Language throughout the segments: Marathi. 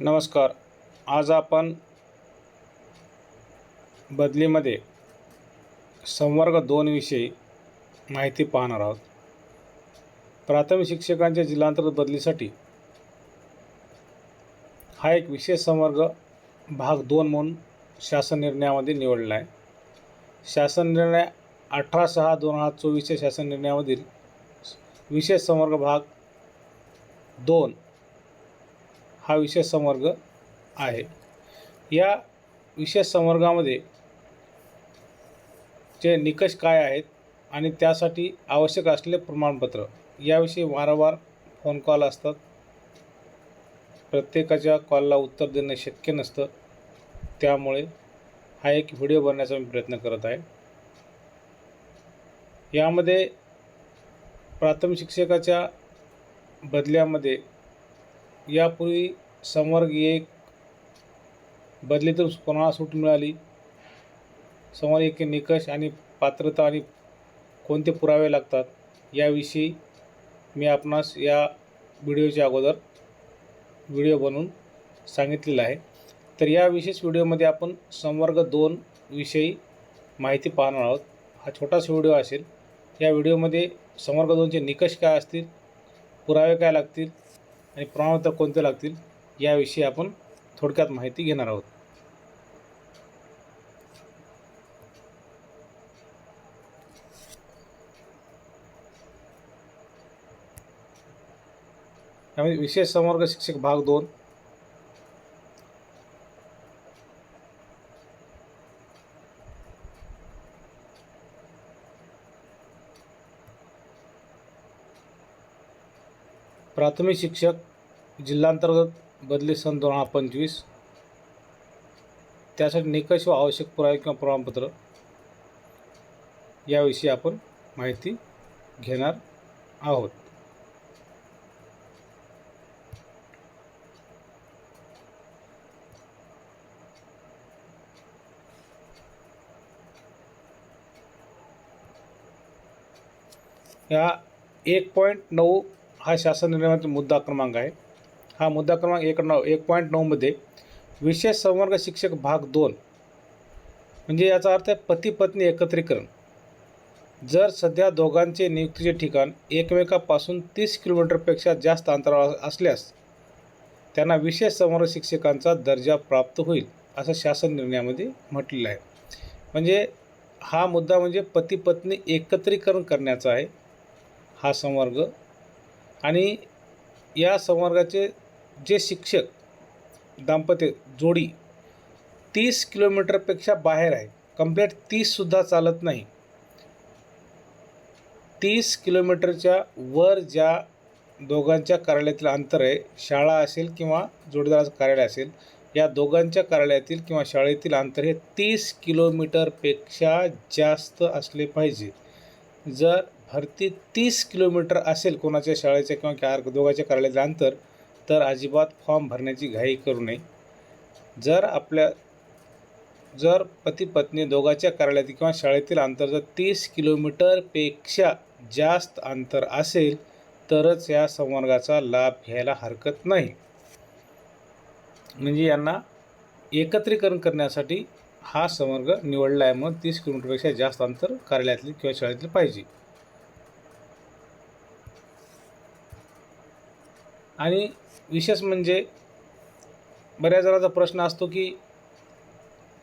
नमस्कार. आज आपण बदलीमध्ये संवर्ग दोन विषयी माहिती पाहणार आहोत. प्राथमिक शिक्षकांच्या जिल्हांतर्गत बदलीसाठी हा एक विशेष संवर्ग भाग दोन म्हणून शासन निर्णयामध्ये निवडला आहे. शासन निर्णय अठरा सहा दोन हजार चोवीसच्या शासन निर्णयामधील विशेष संवर्ग भाग दोन हा विशेष संवर्ग आहे. या विशेष संवर्गामध्ये जे निकष काय आहेत आणि त्यासाठी आवश्यक असलेले प्रमाणपत्र? याविषयी वारंवार फोन कॉल असतात. प्रत्येकाच्या कॉलला उत्तर देणं शक्य नसतं. त्यामुळे हा एक व्हिडिओ बनण्याचा मी प्रयत्न करत आहे. यामध्ये प्राथमिक शिक्षकाच्या बदल्यामध्ये यापूर्वी संवर्ग एक बदलीतून कोणाला सूट मिळाली? संवर्ग एक निकष आणि पात्रता आणि कोणते पुरावे लागतात? याविषयी मी आपणास या व्हिडिओच्या अगोदर व्हिडिओ बनवून सांगितलेला आहे. तर या विशेष व्हिडिओमध्ये आपण संवर्ग दोन विषयी माहिती पाहणार आहोत. हा छोटासा व्हिडिओ असेल. या व्हिडिओमध्ये संवर्ग दोनचे निकष काय असतील? पुरावे काय लागतील? आणि प्रमाणपत्र कोणते लागतील याविषयी आपण थोडक्यात माहिती घेणार आहोत. त्यामध्ये विशेष संवर्ग शिक्षक भाग दोन प्राथमिक शिक्षक जिल्हांतर्गत बदली सन दोन हजार पंचवीस. त्यासाठी निकष व आवश्यक पुरावे किंवा प्रमाणपत्र. याविषयी आपण माहिती घेणार आहोत. या एक पॉईंट नऊ हा शासन निर्णयातील मुद्दा क्रमांक आहे. हा मुद्दा क्रमांक एक नऊ एक पॉईंट नऊमध्ये विशेष संवर्ग शिक्षक भाग दोन म्हणजे याचा अर्थ आहे पती पत्नी एकत्रीकरण. जर सध्या दोघांचे नियुक्तीचे ठिकाण एकमेकापासून तीस किलोमीटरपेक्षा जास्त अंतरावर असल्यास त्यांना विशेष संवर्ग शिक्षकांचा दर्जा प्राप्त होईल असं शासन निर्णयामध्ये म्हटलेलं आहे. म्हणजे हा मुद्दा म्हणजे पती पत्नी एकत्रीकरण करण्याचा आहे हा संवर्ग. आणि या संवर्गाचे जे शिक्षक दाम्पत्य जोडी तीस किलोमीटरपेक्षा बाहेर आहे. कंप्लीट तीससुद्धा चालत नाही. तीस किलोमीटरच्या वर ज्या दोघांच्या कार्यालयातील अंतर आहे शाळा असेल किंवा जोडीदाराचं कार्यालय असेल या दोघांच्या कार्यालयातील किंवा शाळेतील अंतर हे तीस किलोमीटरपेक्षा जास्त असले पाहिजे. जर हरती तीस किलोमीटर असेल कोणाच्या शाळेच्या किंवा कार दोघांच्या कार्यालयाचं अंतर तर अजिबात फॉर्म भरण्याची घाई करू नये. जर आपल्या जर पती पत्नी दोघाच्या कार्यालयातील किंवा शाळेतील अंतर जर तीस किलोमीटरपेक्षा जास्त अंतर असेल तरच या संवर्गाचा लाभ घ्यायला हरकत नाही. म्हणजे यांना एकत्रीकरण करण्यासाठी हा संवर्ग निवडला आहे मग तीस किलोमीटरपेक्षा जास्त अंतर कार्यालयातील किंवा शाळेतील पाहिजे. आणि विशेष म्हणजे बऱ्याच जणांचा प्रश्न असतो की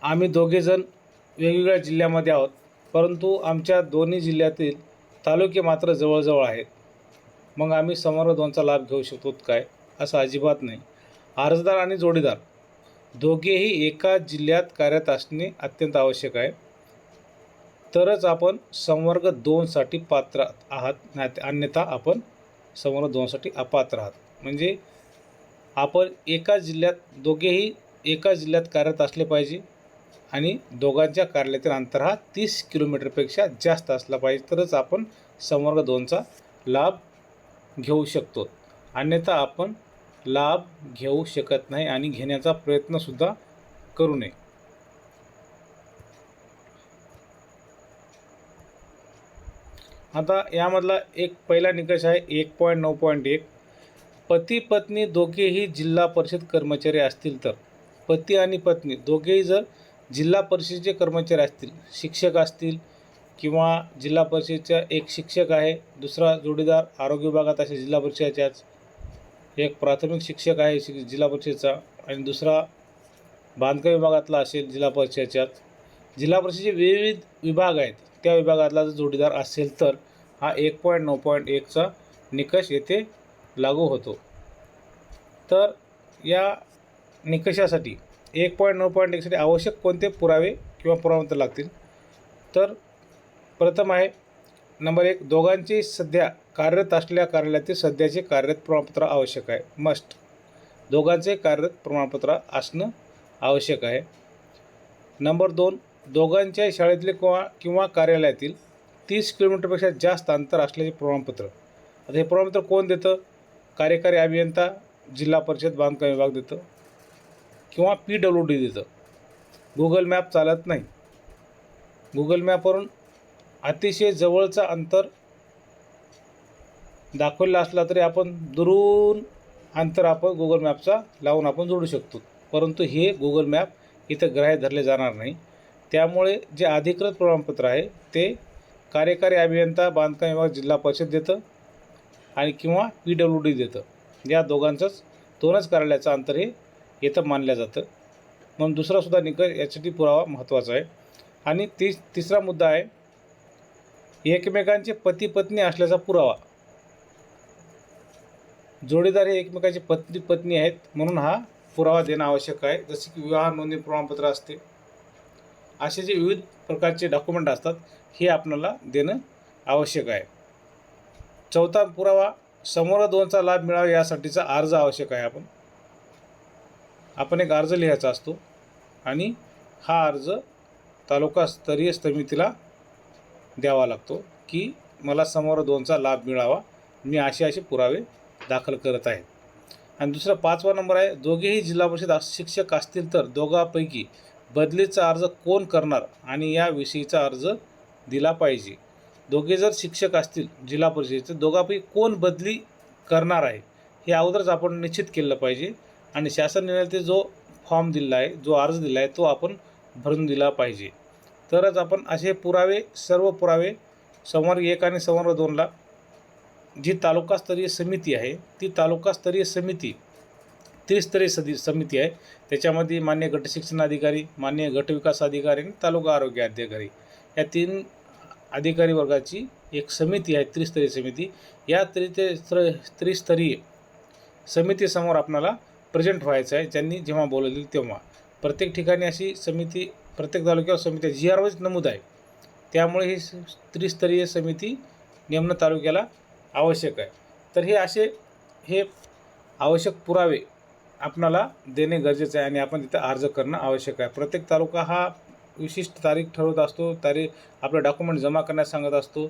आम्ही दोघेजण वेगवेगळ्या जिल्ह्यामध्ये आहोत परंतु आमच्या दोन्ही जिल्ह्यातील तालुके मात्र जवळजवळ आहेत. मग आम्ही समोर दोनचा लाभ घेऊ शकतो काय? असं अजिबात नाही. अर्जदार आणि जोडीदार दोघेही एका जिल्ह्यात कार्यरत असणे अत्यंत आवश्यक आहे. तरच आपण संवर्ग दोनसाठी पात्र आहात नाही अन्यथा आपण संवर्ग दोनसाठी अपात्र आहात. म्हणजे आपण एका जिल्ह्यात दोघेही एका जिल्ह्यात कार्यरत असले पाहिजे आणि दोघांच्या कार्यालयातील अंतर हा तीस किलोमीटरपेक्षा जास्त असला पाहिजे तरच आपण संवर्ग दोनचा लाभ घेऊ शकतो. अन्यथा आपण लाभ घेऊ शकत नाही आणि घेण्याचा प्रयत्नसुद्धा करू नये. आता यामधला एक पहिला निकष आहे एक पॉईंट नऊ पॉईंट एक. पती पत्नी दोघेही जिल्हा परिषद कर्मचारी असतील तर. पती आणि पत्नी दोघेही जर जिल्हा परिषदेचे कर्मचारी असतील शिक्षक असतील किंवा जिल्हा परिषदेचा एक शिक्षक आहे दुसरा जोडीदार आरोग्य विभागात असे जिल्हा परिषदेच्याच एक प्राथमिक शिक्षक आहे शि जिल्हा परिषदेचा आणि दुसरा बांधकाम विभागातला असेल जिल्हा परिषदेच्याच. जिल्हा परिषदेचे विविध विभाग आहेत त्या विभागातला जर जोडीदार असेल तर हा एक पॉईंट नऊ पॉईंट एकचा निकष येथे लागू होतो. तर या निकषासाठी एक पॉईंट नऊ पॉईंट एकसाठी आवश्यक कोणते पुरावे किंवा पुरावंत लागतील? तर प्रथम आहे नंबर एक दोघांची सध्या कार्यरत असलेल्या कार्यालयातील सध्याचे कार्यरत प्रमाणपत्र आवश्यक आहे. मस्ट दोघांचे कार्यरत प्रमाणपत्र असणं आवश्यक आहे. नंबर दोन दोघांच्या शाळेतले किंवा किंवा कार्यालयातील तीस किलोमीटरपेक्षा जास्त अंतर असल्याचे प्रमाणपत्र. आता हे प्रमाणपत्र कोण देतं? कार्यकारी अभियंता जिल्हा परिषद बांधकाम विभाग देतं किंवा पी डब्ल्यू डी देतं. गुगल मॅप चालत नाही. गुगल मॅपवरून अतिशय जवळचं अंतर दाखवलेलं असला तरी आपण दुरून अंतर आपण गुगल मॅपचा लावून आपण जोडू शकतो. परंतु हे गुगल मॅप इथं ग्राह्य धरले जाणार नाही. त्यामुळे जे अधिकृत प्रमाणपत्र आहे ते कार्यकारी अभियंता बांधकाम विभाग जिल्हा परिषद देतं. आणि किंवा पी डब्ल्यू डी देतं. या दोघांचंच दोनच कार्यालयाचं अंतर हे येतं मानलं जातं. म्हणून दुसरासुद्धा निकष यासाठी पुरावा महत्त्वाचा आहे. आणि ती तिसरा मुद्दा आहे एकमेकांचे पती पत्नी असल्याचा पुरावा. जोडीदार हे एकमेकांचे पत्नी पत्नी आहेत म्हणून हा पुरावा देणं आवश्यक आहे. जसे की विवाह नोंदणी प्रमाणपत्र असते. असे जे विविध प्रकारचे डॉक्युमेंट असतात हे आपल्याला देणं आवश्यक आहे. चौथा पुरावा समोर दोनचा लाभ मिळावा यासाठीचा अर्ज आवश्यक आहे आपण. आपण एक अर्ज लिहायचा असतो आणि हा अर्ज तालुकास्तरीय समितीला द्यावा लागतो की मला समोर दोनचा लाभ मिळावा मी असे असे पुरावे दाखल करत आहे. आणि दुसरा पाचवा नंबर आहे दोघेही जिल्हा परिषद शिक्षक असतील तर दोघांपैकी बदलीचा अर्ज कोण करणार आणि याविषयीचा अर्ज दिला पाहिजे. दोघे जर शिक्षक असतील जिल्हा परिषदेचे दोघापैकी कोण बदली करणार आहे हे अगोदरच आपण निश्चित केलं पाहिजे. आणि शासन निर्णयाचे जो फॉर्म दिला आहे जो अर्ज दिला आहे तो आपण भरून दिला पाहिजे. तरच आपण असे पुरावे सर्व पुरावे समोर एक आणि सोमवार दोनला जी तालुकास्तरीय समिती आहे ती तालुकास्तरीय समिती त्रिस्तरीय सदी समिती आहे. त्याच्यामध्ये मान्य गट शिक्षण अधिकारी मान्य गट विकास अधिकारी आणि तालुका आरोग्य अधिकारी. या तीन अधिकारी वर्गाची एक समिती आहे त्रिस्तरीय समिती. या त्रि त्रिस्तरीय समितीसमोर आपणाला प्रेझेंट व्हायचं आहे. ज्यांनी जेव्हा बोलवली तेव्हा. प्रत्येक ठिकाणी अशी समिती प्रत्येक तालुक्यावर समिती जी आरवरच नमूद आहे. त्यामुळे ही त्रिस्तरीय समिती नेमणं तालुक्याला आवश्यक आहे. तर हे असे हे आवश्यक पुरावे आपणाला देणे गरजेचं आहे आणि आपण तिथं अर्ज करणं आवश्यक आहे. प्रत्येक तालुका हा विशिष्ट तारीख ठरवत असतो तारीख आपलं डॉक्युमेंट जमा करण्यास सांगत असतो.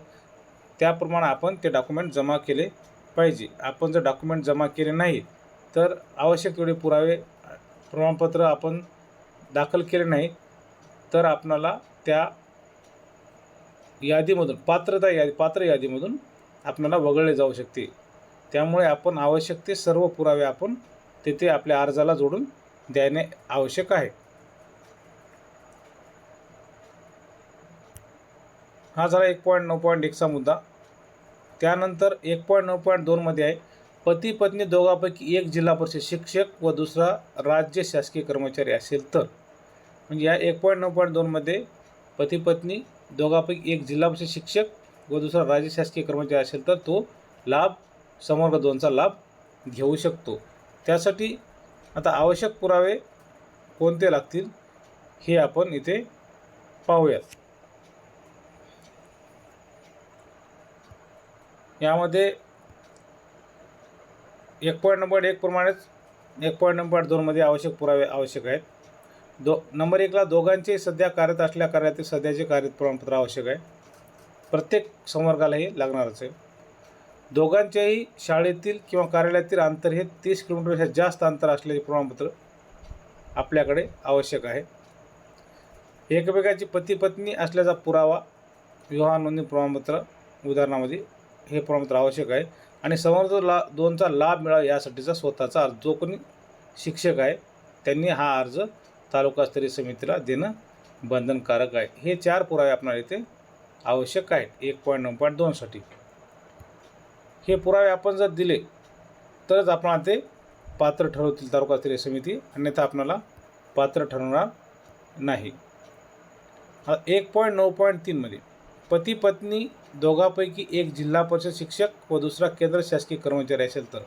त्याप्रमाणे आपण ते डॉक्युमेंट जमा केले पाहिजे. आपण जर डॉक्युमेंट जमा केले नाही तर आवश्यक तेवढे पुरावे प्रमाणपत्र आपण दाखल केले नाही तर आपणाला त्या यादीमधून पात्रता यादी पात्र यादीमधून आपल्याला वगळले जाऊ शकते. त्यामुळे आपण आवश्यक ते सर्व पुरावे आपण तेथे आपल्या अर्जाला जोडून देणे आवश्यक आहे. हा झाला एक पॉईंट नऊ पॉईंट एकचा मुद्दा. त्यानंतर एक पॉईंट नऊ पॉईंट दोनमध्ये आहे. पती पत्नी दोघांपैकी एक जिल्हा परिषद शिक्षक व दुसरा राज्य शासकीय कर्मचारी असेल तर. म्हणजे या एक पॉईंट नऊ पॉईंट दोनमध्ये पती पत्नी दोघांपैकी एक जिल्हा परिषद शिक्षक व दुसरा राज्य शासकीय कर्मचारी असेल तर तो लाभ समोर दोनचा लाभ घेऊ शकतो. त्यासाठी आता आवश्यक पुरावे कोणते लागतील हे आपण इथे पाहूयात. यामध्ये एक पॉईंट नंबर एक प्रमाणेच एक पॉईंट नंबर दोनमध्ये आवश्यक पुरावे आवश्यक आहेत. दो नंबर एकला दोघांचे सध्या कार्यरत असल्या कार्यातील सध्याचे कार्य प्रमाणपत्र आवश्यक आहे. प्रत्येक संवर्गाला हे लागणारच आहे. दोघांच्याही शाळेतील किंवा कार्यालयातील अंतर हे तीस किलोमीटरपेक्षा जास्त अंतर असल्याचे प्रमाणपत्र आपल्याकडे आवश्यक आहे. एकमेकाची पती पत्नी असल्याचा पुरावा विवाह नोंदणी प्रमाणपत्र उदाहरणामध्ये हे प्रमाणात आवश्यक आहे. आणि समर्थ ला दोनचा लाभ मिळावा यासाठीचा स्वतःचा अर्ज. जो कोणी शिक्षक आहे त्यांनी हा अर्ज तालुकास्तरीय समितीला देणं बंधनकारक आहे. हे चार पुरावे आपल्याला इथे आवश्यक आहेत. एक पॉईंट नऊ पॉईंट दोनसाठी हे पुरावे आपण जर दिले तरच आपण ते पात्र ठरवतील तालुकास्तरीय समिती. अन्यथा आपणाला पात्र ठरवणार नाही. हा एक पॉईंट नऊ पॉईंट तीनमध्ये पती पत्नी दोघांपैकी एक जिल्हा परिषद शिक्षक व दुसरा केंद्र शासकीय कर्मचारी असेल तर.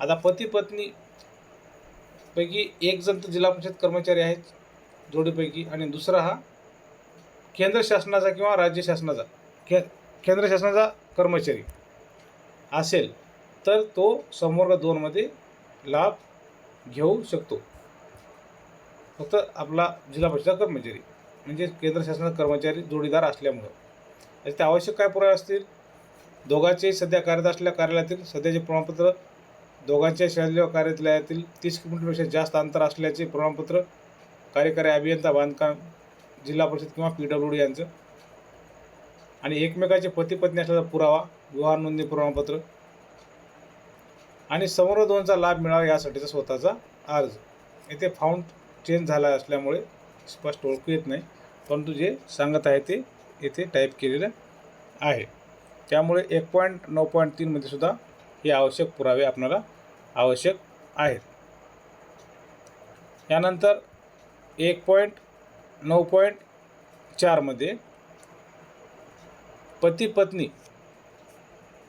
आता पती पत्नी पैकी एक जण तर जिल्हा परिषद कर्मचारी आहेत जोडीपैकी आणि दुसरा हा केंद्र शासनाचा किंवा राज्य शासनाचा के केंद्र शासनाचा कर्मचारी असेल तर तो संवर्ग दोनमध्ये लाभ घेऊ शकतो. फक्त आपला जिल्हा परिषद कर्मचारी म्हणजे केंद्र शासनाचा कर्मचारी जोडीदार असल्यामुळं. याचे आवश्यक काय पुरावे असतील? दोघांचे सध्या कार्यरत असलेल्या कार्यालयातील सध्याचे प्रमाणपत्र दोघांच्या शालेय कार्यालयातील तीस किलोमीटरपेक्षा जास्त अंतर असल्याचे प्रमाणपत्र कार्यकारी अभियंता बांधकाम जिल्हा परिषद किंवा पी डब्ल्यू डी यांचं. आणि एकमेकाचे पती पत्नी असल्याचा पुरावा विवाह नोंदणी प्रमाणपत्र. आणि समोर दोनचा लाभ मिळावा यासाठीचा स्वतःचा अर्ज. येथे फाउंड चेंज झाला असल्यामुळे स्पष्ट ओळखू येत नाही परंतु जे सांगत आहे ते येथे टाईप केलेलं आहे. त्यामुळे एक पॉईंट नऊ पॉईंट तीनमध्ये सुद्धा हे आवश्यक पुरावे आपल्याला आवश्यक आहेत. यानंतर एक पॉईंट नऊ पॉईंट चारमध्ये पती पत्नी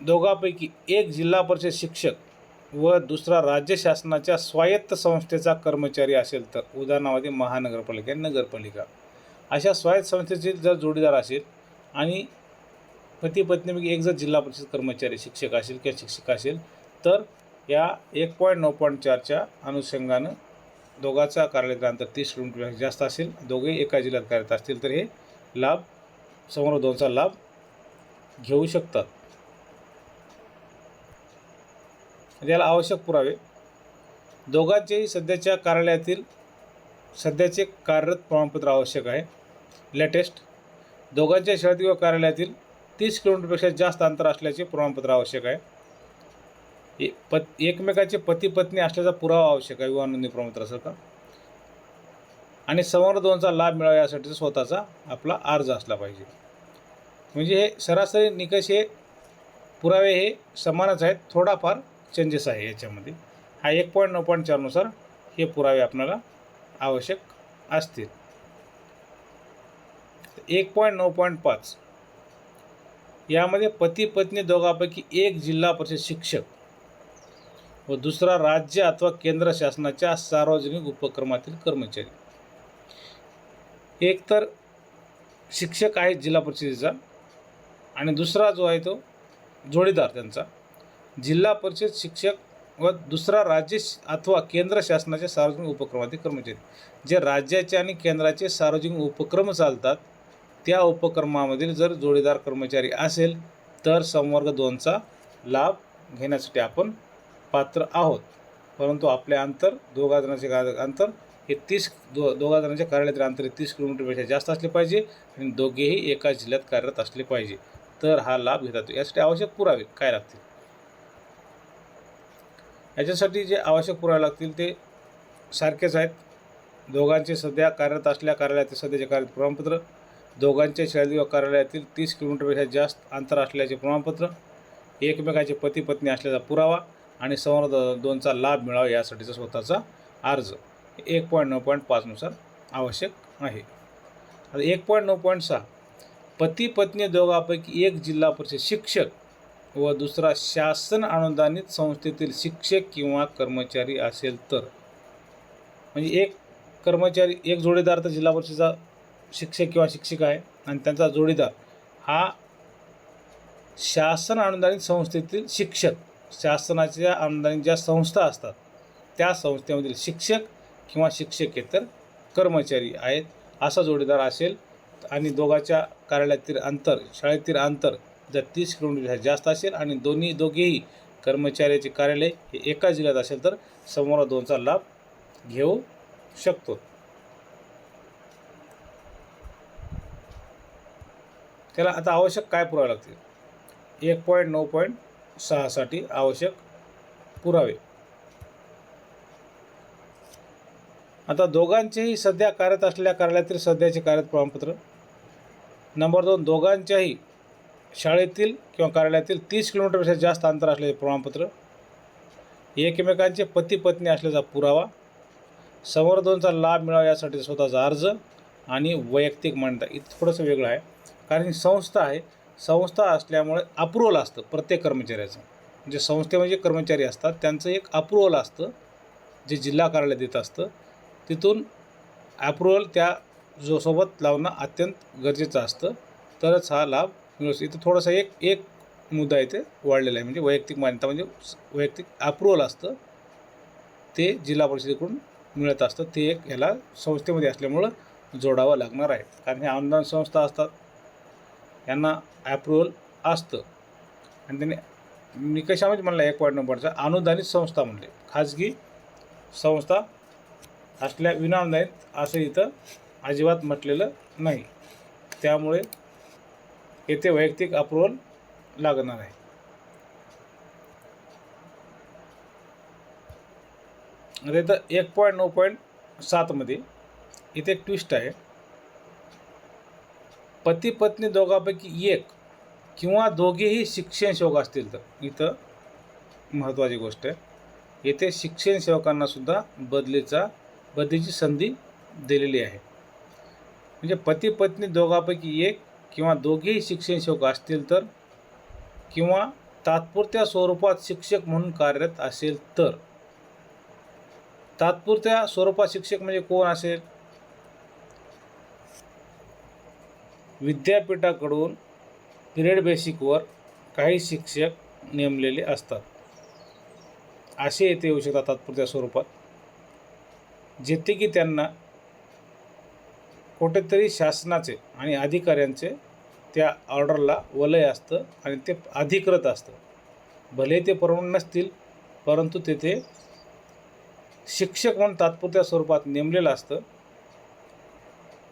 दोघांपैकी एक जिल्हा परिषद शिक्षक व दुसरा राज्य शासनाच्या स्वायत्त संस्थेचा कर्मचारी असेल तर उदाहरणामध्ये महानगरपालिका नगरपालिका. अशा स्वायत्त संस्थेचे जर जोडीदार असेल आणि पती पत्नीपैकी म्हणजे एक जर जिल्हा परिषद कर्मचारी शिक्षक असेल किंवा शिक्षिका असेल तर या एक पॉईंट नऊ पॉईंट चारच्या अनुषंगानं दोघाचा कार्यालयाचं अंतर तीस किलोमीटरपेक्षा जास्त असेल. दोघे एका जिल्ह्यात कार्यरत असतील तर हे लाभ समोर दोनचा लाभ घेऊ शकतात. याला आवश्यक पुरावे. दोघांचेही सध्याच्या कार्यालयातील सध्याचे कार्यरत प्रमाणपत्र आवश्यक आहे. लेटेस्ट दोघांच्या शहरात किंवा कार्यालयातील तीस किलोमीटरपेक्षा जास्त अंतर असल्याचे प्रमाणपत्र आवश्यक आहे. ए- पत एकमेकाचे पती पत्नी असल्याचा पुरावा आवश्यक आहे विवाह नोंदणी प्रमाणपत्रासारखा आणि समोर दोनचा लाभ मिळावा यासाठी स्वतःचा आपला अर्ज असला पाहिजे. म्हणजे हे सरासरी निकष हे पुरावे हे समानच आहेत थोडाफार चेंजेस आहे याच्यामध्ये. हा एक पॉईंट नऊ पॉईंट चारनुसार हे पुरावे आपल्याला आवश्यक असतील. एक पॉईंट नऊ पॉईंट पाच. यामध्ये पती पत्नी दोघांपैकी एक जिल्हा परिषद शिक्षक व दुसरा राज्य अथवा केंद्र शासनाच्या सार्वजनिक उपक्रमातील कर्मचारी. एक तर शिक्षक आहे जिल्हा परिषदेचा आणि दुसरा जो आहे तो जोडीदार त्यांचा. जिल्हा परिषद शिक्षक व दुसरा राज्य श- अथवा केंद्र शासनाच्या सार्वजनिक उपक्रमातील कर्मचारी. जे राज्याचे आणि केंद्राचे सार्वजनिक उपक्रम चालतात त्या उपक्रमामधील जर जोडीदार कर्मचारी असेल तर संवर्ग दोनचा लाभ घेण्यासाठी आपण पात्र आहोत. परंतु आपले अंतर दोघा जणांचे अंतर हे तीस दो दोघा जणांच्या कार्यालयातील अंतर हे तीस किलोमीटरपेक्षा जास्त असले पाहिजे आणि दोघेही एका जिल्ह्यात कार्यरत असले पाहिजे. तर हा लाभ घेता येतो यासाठी आवश्यक पुरावे काय लागतील? याच्यासाठी जे आवश्यक पुरावे लागतील ते सारखेच आहेत. दोघांचे सध्या कार्यरत असल्या कार्यालयातील सध्याचे कार्यरत प्रमाणपत्र दोघांच्या शहरी कार्यालयातील तीस किलोमीटरपेक्षा जास्त अंतर असल्याचे प्रमाणपत्र एकमेकाचे पती पत्नी असल्याचा पुरावा आणि संवर्ध दोनचा लाभ मिळावा यासाठीचा स्वतःचा अर्ज. एक पॉईंट नऊ पॉईंट पाचनुसार आवश्यक आहे. आता एक पॉईंट नऊ पॉईंट सहा पती पत्नी दोघांपैकी एक जिल्हा परिषद शिक्षक व दुसरा शासन अनुदानित संस्थेतील शिक्षक किंवा कर्मचारी असेल तर. म्हणजे एक कर्मचारी एक जोडीदार तर जिल्हा परिषदेचा शिक्षक किंवा शिक्षिका आहे आणि त्यांचा जोडीदार हा शासन अनुदानित संस्थेतील शिक्षक. शासनाच्या अनुदानित ज्या संस्था असतात त्या संस्थेमधील शिक्षक किंवा शिक्षकेतर कर्मचारी आहेत असा जोडीदार असेल आणि दोघाच्या कार्यालयातील अंतर शाळेतील अंतर जर तीस किलोमीटर जास्त असेल आणि दोन्ही दोघेही कर्मचाऱ्याचे कार्यालय हे एका जिल्ह्यात असेल तर समोर दोनचा लाभ घेऊ शकतो. त्याला आता आवश्यक काय पुरावे लागतील? एक पॉईंट नऊ पॉईंट सहासाठी आवश्यक पुरावे. आता दोघांचेही सध्या कार्यरत असलेल्या कार्यालयातील सध्याचे कार्यरत प्रमाणपत्र. नंबर दोन दोघांच्याही शाळेतील किंवा कार्यालयातील तीस किलोमीटरपेक्षा जास्त अंतर असलेले प्रमाणपत्र एकमेकांचे पती पत्नी असल्याचा पुरावा संवर्धनचा लाभ मिळावा यासाठी स्वतःचा अर्ज आणि वैयक्तिक मान्यता. इथं थोडंसं वेगळं आहे. कारण ही संस्था आहे. संस्था असल्यामुळे अप्रुवल असतं प्रत्येक कर्मचाऱ्याचं. म्हणजे संस्थेमध्ये जे कर्मचारी असतात. त्यांचं एक अप्रुवल असतं. जे जिल्हा कार्यालय देत असतं. तिथून अप्रुवल त्या जो सोबत लावणं अत्यंत गरजेचं असतं. तरच हा लाभ मिळू इथं थोडासा एक एक मुद्दा इथे वाढलेला आहे. म्हणजे वैयक्तिक मान्यता म्हणजे वैयक्तिक अप्रुव्हल असतं. ते जिल्हा परिषदेकडून मिळत असतं. ते एक ह्याला संस्थेमध्ये असल्यामुळं जोडावं लागणार आहे. कारण हे अनुदान संस्था असतात. यांना ॲप्रुव्हल असतं. आणि त्यांनी निकषामध्ये म्हणला एक पॉईंट नंबरचा अनुदानित संस्था म्हणले. खाजगी संस्था असल्या विनानुदानित असं इथं अजिबात म्हटलेलं नाही. त्यामुळे येथे वैयक्तिक अप्रुव्हल लागणार आहे. आता इथं एक पॉईंट नऊ पॉईंट सातमध्ये इथे एक ट्विस्ट आहे. पती पत्नी दोघांपैकी एक किंवा दोघेही शिक्षण सेवक असतील तर इथं महत्त्वाची गोष्ट आहे. येथे शिक्षण सेवकांनासुद्धा बदलीचा बदलीची संधी दिलेली आहे. म्हणजे पती पत्नी दोघांपैकी एक किंवा दोघेही शिक्षण सेवक असतील तर किंवा तात्पुरत्या स्वरूपात शिक्षक म्हणून कार्यरत असेल तर. तात्पुरत्या स्वरूपात शिक्षक म्हणजे कोण असेल? विद्यापीठाकडून पिरियड बेसिकवर काही शिक्षक नेमलेले असतात. असे येथे येऊ शकतात तात्पुरत्या स्वरूपात. जेथे की त्यांना कुठेतरी शासनाचे आणि अधिकाऱ्यांचे त्या ऑर्डरला वलय असतं आणि ते अधिकृत असतं. भले ते परवानगी नसतील परंतु तेथे शिक्षक म्हणून तात्पुरत्या स्वरूपात नेमलेलं असतं.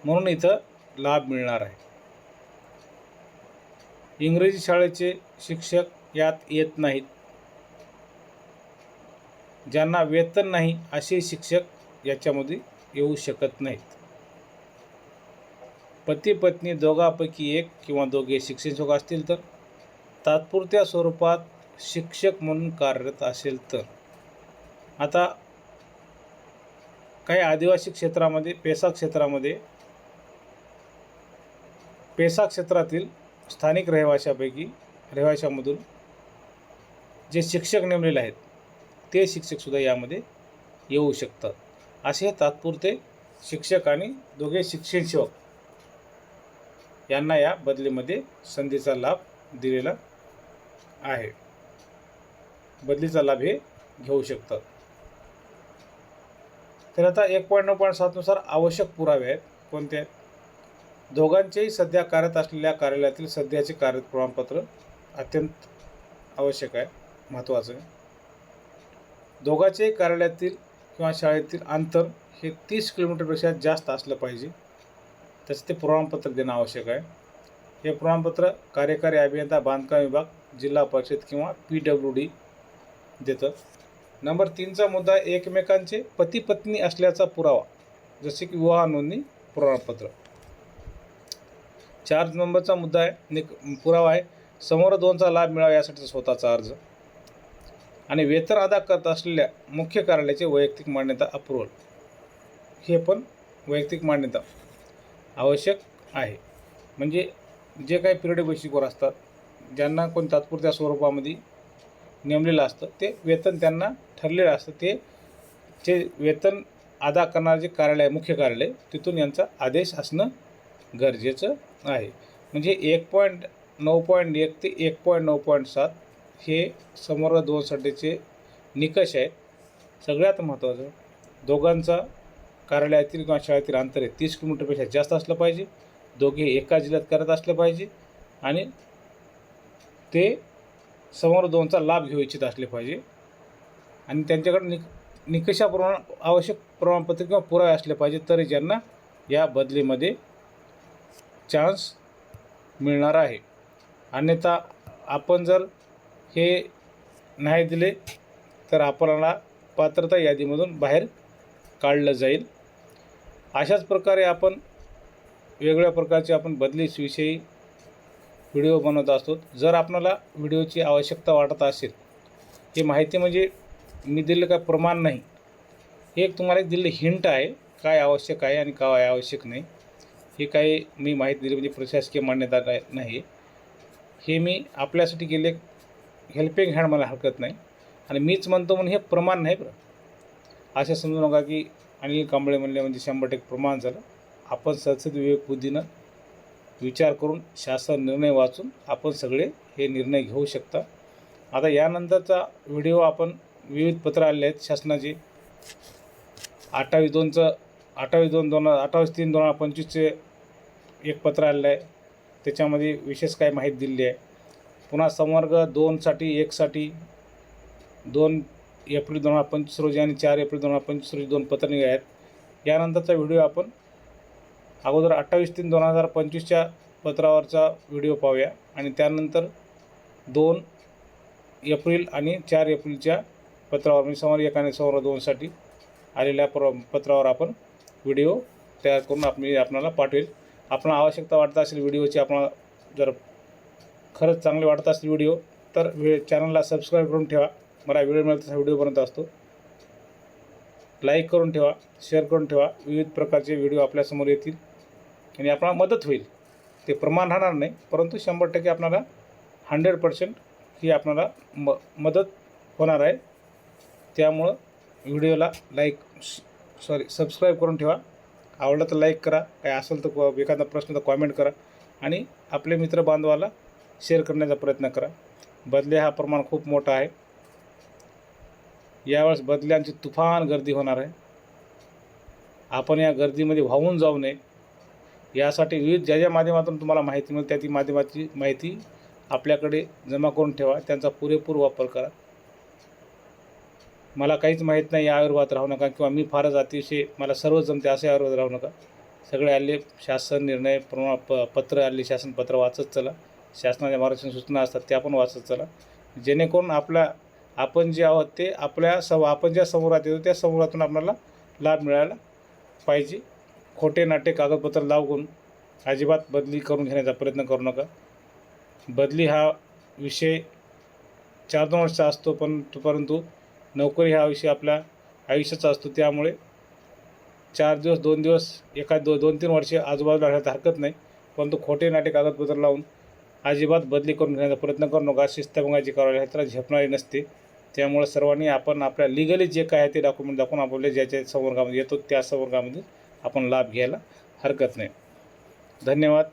म्हणून इथं लाभ मिळणार आहे. इंग्रजी शाळेचे शिक्षक यात येत नाहीत. ज्यांना वेतन नाही असे शिक्षक याच्यामध्ये येऊ शकत नाहीत. पती पत्नी दोघापैकी एक किंवा दोघे शिक्षण असतील तर? तात्पुरत्या स्वरूपात शिक्षक म्हणून कार्यरत असेल तर? आता काही आदिवासी क्षेत्रामध्ये पेसा क्षेत्रामध्ये पेसा क्षेत्रातील स्थानिक रहिवाशापैकी रहिवाशामधून जे शिक्षक नेमलेले आहेत ते शिक्षकसुद्धा यामध्ये येऊ शकतात. असे तात्पुरते शिक्षक आणि दोघे शिक्षण सेवक यांना या बदलीमध्ये संधीचा लाभ दिलेला आहे. बदलीचा लाभ हे घेऊ शकतात. तर आता एक पॉईंट नऊ पॉईंट सातनुसार आवश्यक पुरावे आहेत. कोणते आहेत? दोघांचेही सध्या कार्यरत असलेल्या कार्यालयातील सध्याचे कार्य प्रमाणपत्र अत्यंत आवश्यक आहे. महत्त्वाचं आहे. दोघांच्याही कार्यालयातील किंवा शाळेतील अंतर हे तीस किलोमीटरपेक्षा जास्त असलं पाहिजे. तसे ते प्रमाणपत्र देणं आवश्यक आहे. हे प्रमाणपत्र कार्यकारी अभियंता बांधकाम विभाग जिल्हा परिषद किंवा पी डब्ल्यू डी देतं. नंबर तीनचा मुद्दा एकमेकांचे पती पत्नी असल्याचा पुरावा जसे की विवाह नोंदणी प्रमाणपत्र. चार नंबरचा मुद्दा आहे निक पुरावा आहे समोर दोनचा लाभ मिळावा यासाठी स्वतःचा अर्ज. आणि वेतन अदा करत असलेल्या मुख्य कार्यालयाचे वैयक्तिक मान्यता अप्रुव्हल. हे पण वैयक्तिक मान्यता. आवश्यक आहे. म्हणजे जे काही पिरियड बेसिकवर असतात ज्यांना कोण तात्पुरत्या स्वरूपामध्ये नेमलेलं असतं ते वेतन त्यांना ठरलेलं असतं. ते जे वेतन अदा करणारं जे कार्यालय आहे, मुख्य कार्यालय तिथून यांचा आदेश असणं गरजेचं आहे. म्हणजे एक पॉईंट नऊ पॉईंट एक ते एक पॉईंट नऊ पॉईंट सात हे समोर दोनसाठीचे निकष आहेत. सगळ्यात महत्त्वाचं दोघांचा कार्यालयातील किंवा शाळेतील अंतर आहे. तीस किलोमीटरपेक्षा जास्त असलं पाहिजे. दोघे एका जिल्ह्यात करत असलं पाहिजे. आणि ते समोर दोनचा लाभ घेऊ इच्छित असले पाहिजे. आणि त्यांच्याकडे निक निकषाप्रमाण आवश्यक प्रमाणपत्र किंवा पुरावे असले पाहिजे तरी ज्यांना या बदलीमध्ये चान्स मिळणार आहे. अन्यथा आपण जर हे नाही दिले तर आपल्याला पात्रता यादीमधून बाहेर काढलं जाईल. अशाच प्रकारे आपण वेगवेगळ्या प्रकारचे आपण बदलीसविषयी व्हिडिओ बनवत असतो. जर आपणाला व्हिडिओची आवश्यकता वाटत असेल ही माहिती म्हणजे मी दिलेलं काय प्रमाण नाही. हे एक तुम्हाला एक दिलेलं हिंट आहे काय आवश्यक आहे आणि काय आवश्यक नाही. हे काही मी माहिती दिली म्हणजे प्रशासकीय मान्यता नाही- नाही. हे मी आपल्यासाठी गेले हेल्पिंग हँड मला हरकत नाही. आणि मीच म्हणतो म्हणून हे प्रमाण नाही बरं. असे समजू नका की अनिल कांबळे म्हणले म्हणजे शंभर टक्के प्रमाण झालं. आपण सदस्यत विवेक बुद्धीनं विचार करून शासन निर्णय वाचून आपण सगळे हे निर्णय घेऊ शकता. आता यानंतरचा व्हिडिओ आपण विविध पत्र आले आहेत. शासनाचे अठ्ठावीस दोनचं अठ्ठावीस दोन दोन अठ्ठावीस तीन दोन हजार पंचवीसचे एक पत्र आलेलं आहे. त्याच्यामध्ये विशेष काय माहिती दिलेली आहे. पुन्हा संवर्ग दोनसाठी एकसाठी दोन एप्रिल दोन हजार पंचवीस रोजी आणि चार एप्रिल दोन हजार पंचवीस रोजी दोन पत्र निघाले आहेत. यानंतरचा व्हिडिओ आपण अगोदर अठ्ठावीस तीन दोन हजार पंचवीसच्या पत्रावरचा व्हिडिओ पाहूया. आणि त्यानंतर दोन एप्रिल आणि चार एप्रिलच्या पत्रावर म्हणजे समोर एक आणि समोर दोनसाठी आलेल्या प्र पत्रावर आपण व्हिडिओ तयार करून आपण म्हणजे आपणाला पाठवेल. आपणाला आवश्यकता वाटत असेल व्हिडिओची आपणाला जर खरंच चांगले वाटत असतील व्हिडिओ तर व्हि चॅनलला सबस्क्राईब करून ठेवा. मला वेळ मिळेल तसा व्हिडिओपर्यंत असतो. लाईक करून ठेवा शेअर करून ठेवा. विविध प्रकारचे व्हिडिओ आपल्यासमोर येतील. आणि आपणाला मदत होईल. ते प्रमाण राहणार नाही परंतु शंभर टक्के आपल्याला हंड्रेड पर्सेंट ही आपणाला म मदत होणार आहे. त्यामुळं व्हिडिओला लाईक सॉरी सबस्क्राईब करून ठेवा. आवडलं तर लाईक करा काय असेल तर एखादा प्रश्न तर कॉमेंट करा. आणि आपले मित्र बांधवाला शेअर करण्याचा प्रयत्न करा. बदले हा प्रमाण खूप मोठा आहे. यावेळेस बदल्यांची तुफान गर्दी होणार आहे. आपण या गर्दीमध्ये वाहून जाऊ नये. यासाठी विविध ज्या ज्या माध्यमातून तुम्हाला माहिती मिळते त्या ती माध्यमाची माहिती आपल्याकडे जमा करून ठेवा. त्यांचा पुरेपूर वापर करा. मला काहीच माहीत नाही या आयुर्वादात राहू नका किंवा मी फारच अतिशय मला सर्व जमते असे आयुर्वाद राहू नका. सगळे आले शासन निर्णय प्रमा प पत्र आले शासन पत्र वाचत चला. शासनाच्या मार्गदर्शन सूचना असतात त्या पण वाचत चला. जेणेकरून आपल्या आपण जे आहोत ते आपल्या सम आपण ज्या समोरात येतो त्या समोरातून आपल्याला लाभ मिळायला पाहिजे. खोटे नाटे कागदपत्र लावून अजिबात बदली करून घेण्याचा प्रयत्न करू नका. बदली हा विषय चार दोन वर्षाचा असतो पण परंतु नोकरी हा विषय आपल्या आयुष्याचा असतो. त्यामुळे चार दिवस दोन दिवस एका दो दोन तीन वर्षे आजूबाजूला राहण्यात हरकत नाही. परंतु खोटे नाटे कागदपत्र लावून अजिबात बदली करून घेण्याचा प्रयत्न करू नका. शिस्तभंगाची करावी आहे तर झेपणारी नसते. त्यामुळे सर्वांनी आपण आपल्या लिगली जे काय आहे ते डॉक्युमेंट दाखवून आपल्या ज्याच्या संवर्गामध्ये येतो त्या संवर्गामध्ये आपण लाभ घ्यायला हरकत नाही. धन्यवाद.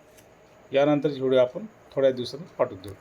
यानंतर व्हिडिओ आपण थोड्या दिवसात पाठवून देऊ.